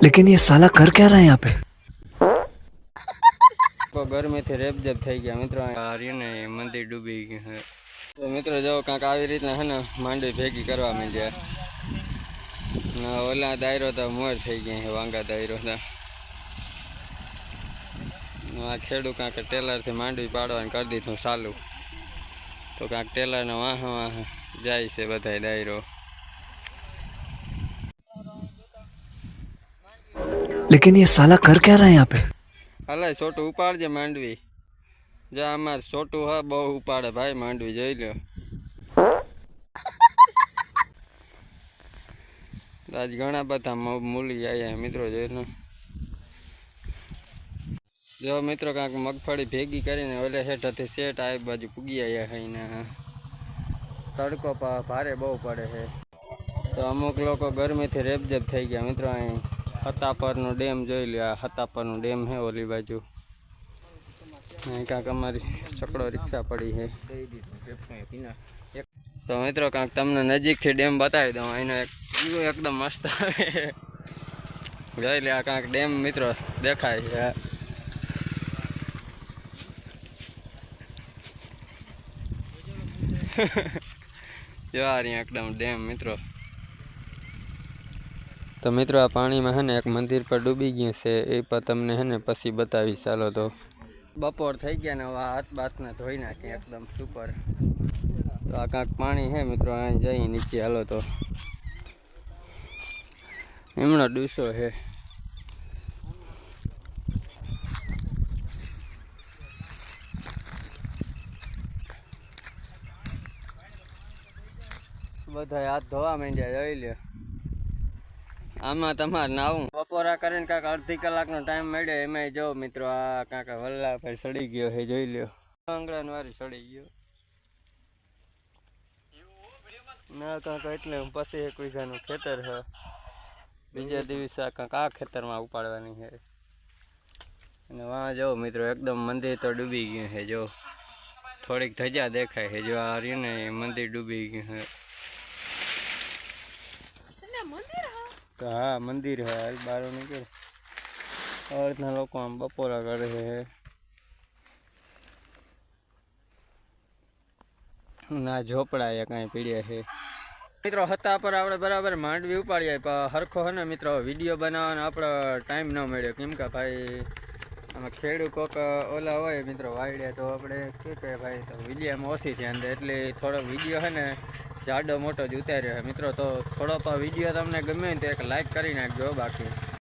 लेकिन ये साला कर क्या रहा है यहाँ पे તો ગરમીથી રેબજેબ થઈ ગયા મિત્રો આ રહ્યું ને એ મંદિર ડૂબી ગયું છે તો મિત્રો જો કાંક આવી રીતના હે ને માંડવી ભેગી કરવા માંડ્યા ને ઓલા દાયરો તો મોર થઈ ગયા છે વાંગા દાયરો તો ને આ ખેડૂ કાંક ટેલરથી માંડવી પાડવાનું કરી દીધું ચાલુ તો કાંક ટેલરને વાહ વાહ જાય છે બધાય દાયરો लेकिन ये साला कर क्या रहा है यहाँ पे હલાય છોટું ઉપાડજે માંડવી જા અમાર છોટું હા બહુ ઉપાડે ભાઈ માંડવી જોઈ લ્યો આજ ઘણા બધા મ- મૂલી આવ્યા મિત્રો જોઈ લો જો મિત્રો કાંક મગફળી ભેગી કરીને ઓલે હેઠથી શેઠ આ બાજુ પૂગી આવ્યા છે એના તડકો પા- ભારે બહુ પડે છે તો અમુક લોકો ગરમીથી રેબજેબ થઈ ગયા મિત્રો અહીં હતાપરનો ડેમ જોઈ લો આ હતાપરનો ડેમ છે ઓલી બાજુ. કાંક અમારી છકડો રિક્ષા પડી છે તો મિત્રો, કાંક તમને નજીકથી ડેમ બતાવી દઉં. અહીંનો એક વ્યૂ એકદમ મસ્ત આવે. જોઈ લે આ કાંક ડેમ મિત્રો દેખાય છે. જો આ એકદમ ડેમ મિત્રો. તો મિત્રો આ પાણીમાં હે ને એક મંદિર પર ડૂબી ગયું છે, એ પણ તમને હે ને પછી બતાવી ચાલો તો. બપોર થઈ ગયા ને હવે હાથ બાથને ધોઈ નાખી એકદમ સુપર તો આ કાંક પાણી હે મિત્રો, અહીં જઈ નીચે. હાલો તો. એમનો ડૂસો છે બધા હાથ ધોવા માંડ્યા, જોઈ લ્યો. આમાં તમારે નાવું બપોરા કરીને કાંક અડધી કલાકનો ટાઈમ મળ્યો એમાંય જો મિત્રો આ કાંક વલ્લા ભાઈ સડી ગયો હે જોઈ લ્યો. આંગળાન વારી સડી ગયો. ના કાંક એટલે પછી એક વીઘાનું ખેતર છે. બીજા દિવસે આ કાંક આ ખેતરમાં ઉપાડવાની છે. અને વાં જો મિત્રો એકદમ મંદિર તો ડૂબી ગયું છે જો. થોડીક ધજા દેખાય છે જો આ રહ્યું ને મંદિર ડૂબી ગયું છે. હા, મંદિર હે, હાલ બારો નીકળે આ લોકો આમ બપોરા કરે છે ના, ઝોપડા એ કાંઈ પીડ્યા છે મિત્રો હતા પર આપણે બરાબર માંડવી ઉપાડીએ પણ હરખો હે ને, મિત્રો, વીડિયો બનાવવાનો આપણો ટાઈમ ન મળ્યો. કેમ કે ભાઈ આમાં ખેડૂત ઓલા હોય મિત્રો વાયડે તો આપણે શું કહે ભાઈ, તો વિડીયોમાં ઓછી છે અંદર, એટલે થોડો વીડિયો છે ને, જાડો મોટો જ ઉતાર્યો મિત્રો, તો થોડો તો વીડિયો તમને ગમે તો એક લાઈક કરી નાખજો બાકી.